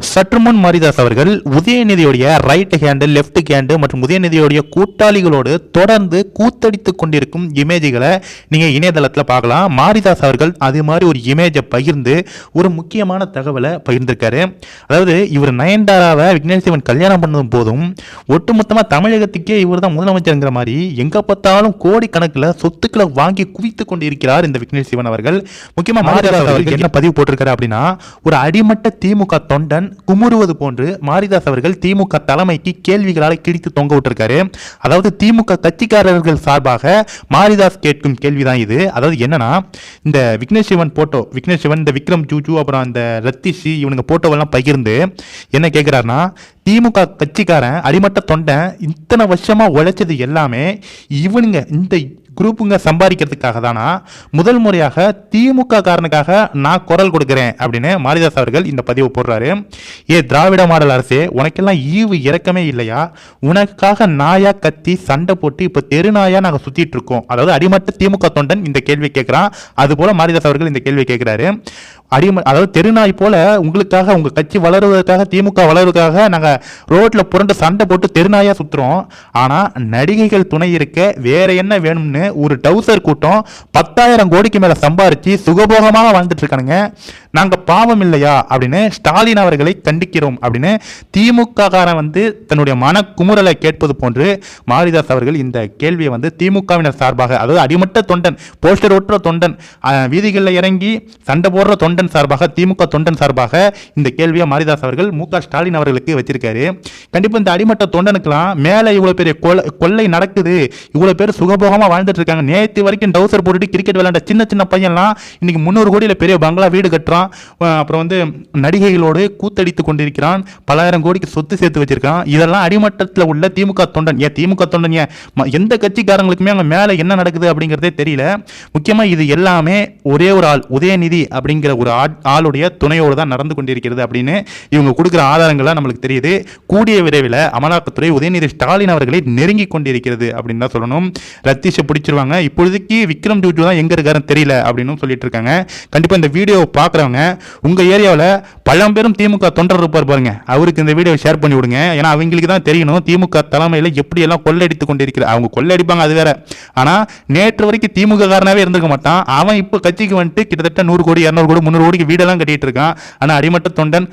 சற்று முன் மாரிதாஸ் அவர்கள் உதயநிதியுடைய ரைட் ஹேண்டு லெஃப்ட் ஹேண்டு மற்றும் உதயநிதியுடைய கூட்டாளிகளோடு தொடர்ந்து கூத்தடித்து கொண்டிருக்கும் இமேஜ்களை நீங்கள் இணையதளத்தில் பார்க்கலாம். மாரிதாஸ் அவர்கள் அது மாதிரி ஒரு இமேஜை பகிர்ந்து ஒரு முக்கியமான தகவலை பகிர்ந்திருக்காரு. அதாவது இவர் நயன்தாராவை விக்னேஷ் சிவன் கல்யாணம் பண்ணதும் போதும் ஒட்டுமொத்தமாக தமிழகத்துக்கே இவர் தான் முதலமைச்சருங்கிற மாதிரி எங்கே பார்த்தாலும் கோடிக்கணக்கில் சொத்துக்களை வாங்கி குவித்து கொண்டு இருக்கிறார் இந்த விக்னேஷ் சிவன் அவர்கள். முக்கியமாக மாரிதாஸ் அவர்கள் என்ன பதிவு போட்டிருக்காரு அப்படின்னா ஒரு அடிமட்ட திமுக தொண்டன் குமுறுவது போன்று மாரிதாஸ் அவர்கள் திமுக தலைமைக்கு கேள்விகளால் கிழித்து தொங்க விட்டிருக்காரு. அதாவது திமுக கட்சிக்காரர்கள் சார்பாக மாரிதாஸ் கேட்கும் கேள்விதான் இது. அதாவது என்னன்னா இந்த விக்னேஷ் சிவன் போட்டோ விக்னேஷ் சிவன் இந்த விக்ரம் ஜூஜு அப்புறம் அந்த ரத்திஷி இவனுங்க போட்டோவெல்லாம் பகிர்ந்து என்ன கேட்குறாருன்னா திமுக கட்சிக்காரன் அடிமட்ட தொண்டை இத்தனை வருஷமாக உழைச்சது எல்லாமே இவனுங்க இந்த குரூப்புங்க சம்பாதிக்கிறதுக்காக தானா? முதல் முறையாக திமுக காரனுக்காக நான் குரல் கொடுக்குறேன் அப்படின்னு மாரிதாஸ் அவர்கள் இந்த பதிவு போடுறாரு. ஏ திராவிட மாடல் அரசே உனக்கெல்லாம் ஈவு இறக்கமே இல்லையா? உனக்காக நாயா கத்தி சண்டை போட்டு இப்போ தெருநாயா நாங்கள் சுத்திட்டு இருக்கோம். அதாவது அடிமட்ட திமுக தொண்டன் இந்த கேள்வி கேட்குறான் அது போல மாரிதாஸ் அவர்கள் இந்த கேள்வி கேட்குறாரு அடிமை அதாவது தெருநாய் போல உங்களுக்காக உங்கள் கட்சி வளருவதற்காக திமுக வளருவதற்காக நாங்கள் ரோட்டில் புரண்டு சண்டை போட்டு தெருநாயாக சுற்றுறோம் ஆனால் நடிகைகள் துணை இருக்க வேற என்ன வேணும்னு ஒரு டவுசர் கூட்டம் பத்தாயிரம் கோடிக்கு மேலே சம்பாரித்து சுகபோகமாக வாழ்ந்துட்டு இருக்கானுங்க. நாங்கள் பாவம் இல்லையா அப்படின்னு ஸ்டாலின் அவர்களை கண்டிக்கிறோம் அப்படின்னு திமுககாரன் வந்து தன்னுடைய மன குமுறலை கேட்பது போன்று மாரிதாஸ் அவர்கள் இந்த கேள்வியை வந்து திமுகவினர் சார்பாக அதாவது அடிமட்ட தொண்டன் போஸ்டர் ஒட்டுற தொண்டன் வீதிகளில் இறங்கி சண்டை போடுற தொண்டன் சார்பாக திமுக தொண்டன் சார்பாக இந்த கேள்வியை மாரிதாஸ் அவர்கள் மு ஸ்டாலின் அவர்களுக்கு வச்சிருக்காரு. கண்டிப்பாக இந்த அடிமட்ட தொண்டனுக்கெல்லாம் மேலே இவ்வளோ பெரிய கொலை கொள்ளை நடக்குது. இவ்வளோ பேர் சுகபோகமாக வாழ்ந்துட்டு இருக்காங்க. நேற்று வரைக்கும் டவுசர் போட்டுட்டு கிரிக்கெட் விளையாண்ட சின்ன சின்ன பையன்லாம் இன்னைக்கு முந்நூறு கோடியில் பெரிய பங்களா வீடு கட்டுறான். அஹ் அப்புறம் வந்து நடிகைகளோடு கூத்தடித்து கொண்டிருக்கிறான். பலாயிரம் கோடிக்கு சொத்து சேர்த்து வச்சிருக்கான். இதெல்லாம் அடிமட்டத்தில் உள்ள திமுக தொண்டன். ஏன் திமுக தொண்டன் ஏன்? ம- எந்த கட்சிக்காரங்களுக்குமே அங்கே மேலே என்ன நடக்குது அப்படிங்கிறதே தெரியல. முக்கியமாக இது எல்லாமே ஒரே ஒரு ஆள் உதயநிதி அப்படிங்கிற ஒரு ஆளுடைய துணையோடு தான் நடந்து கொண்டிருக்கிறது அப்படின்னு இவங்க கொடுக்குற ஆதாரங்கள்லாம் நம்மளுக்கு தெரியுது. கூடிய விரைவில் அமலாக்கத்துறை உதயநிதி ஸ்டாலின் அவர்களை நெருங்கி கொண்டிருக்கிறது அப்படின்னு தான் சொல்லணும். ரத்தீஷை பிடிச்சிருவாங்க. இப்பொழுதுக்கு விக்ரம் ஜூஜு தான் எங்கே இருக்காருன்னு தெரியல அப்படின்னு சொல்லிட்டு இருக்காங்க. கண்டிப்பாக இந்த வீடியோவை பார்க்குறவங்க உங்கள் ஏரியாவில் பழம்பெரும் திமுக தொண்டர் இருப்பார் பாருங்க. அவருக்கு இந்த வீடியோவை ஷேர் பண்ணி விடுங்க. ஏன்னா அவங்களுக்கு தான் தெரியணும் திமுக தலைமையில் எப்படி எல்லாம் கொள்ளடித்து கொண்டிருக்கிற அவங்க கொள்ளடிப்பாங்க அது வேற. ஆனால் நேற்று வரைக்கும் திமுக காரனாகவே இருந்திருக்க மாட்டான். அவன் இப்போ கட்சிக்கு வந்துட்டு கிட்டத்தட்ட நூறு கோடி இரநூறு கோடி முந்நூறு கோடிக்கு வீடெல்லாம் கட்டிட்டு இருக்கான். ஆனால் அடிமட்ட தொண்டன்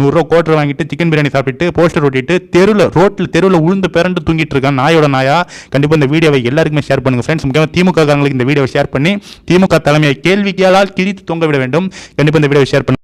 நூறுரூவா கோட்டர் வாங்கிட்டு சிக்கன் பிரியாணி சாப்பிட்டு போஸ்டர் ஒட்டிட்டு தெருவில் ரோட்டில் தெருவில் உளுந்து பிறண்டு தூங்கிட்டு இருக்கான் நாயோட நாயா. கண்டிப்பாக இந்த வீடியோவை எல்லாருக்குமே ஷேர் பண்ணுங்க. ஃப்ரெண்ட்ஸ் முக்கியமாக திமுக காரங்களுக்கு இந்த வீடியோவை ஷேர் பண்ணி திமுக தலைமையை கேள்வி கேளால் கிழித்து தொங்க விட வேண்டும். கண்டிப்பாக இந்த வீடியோ ஷேர் பண்ணுங்கள்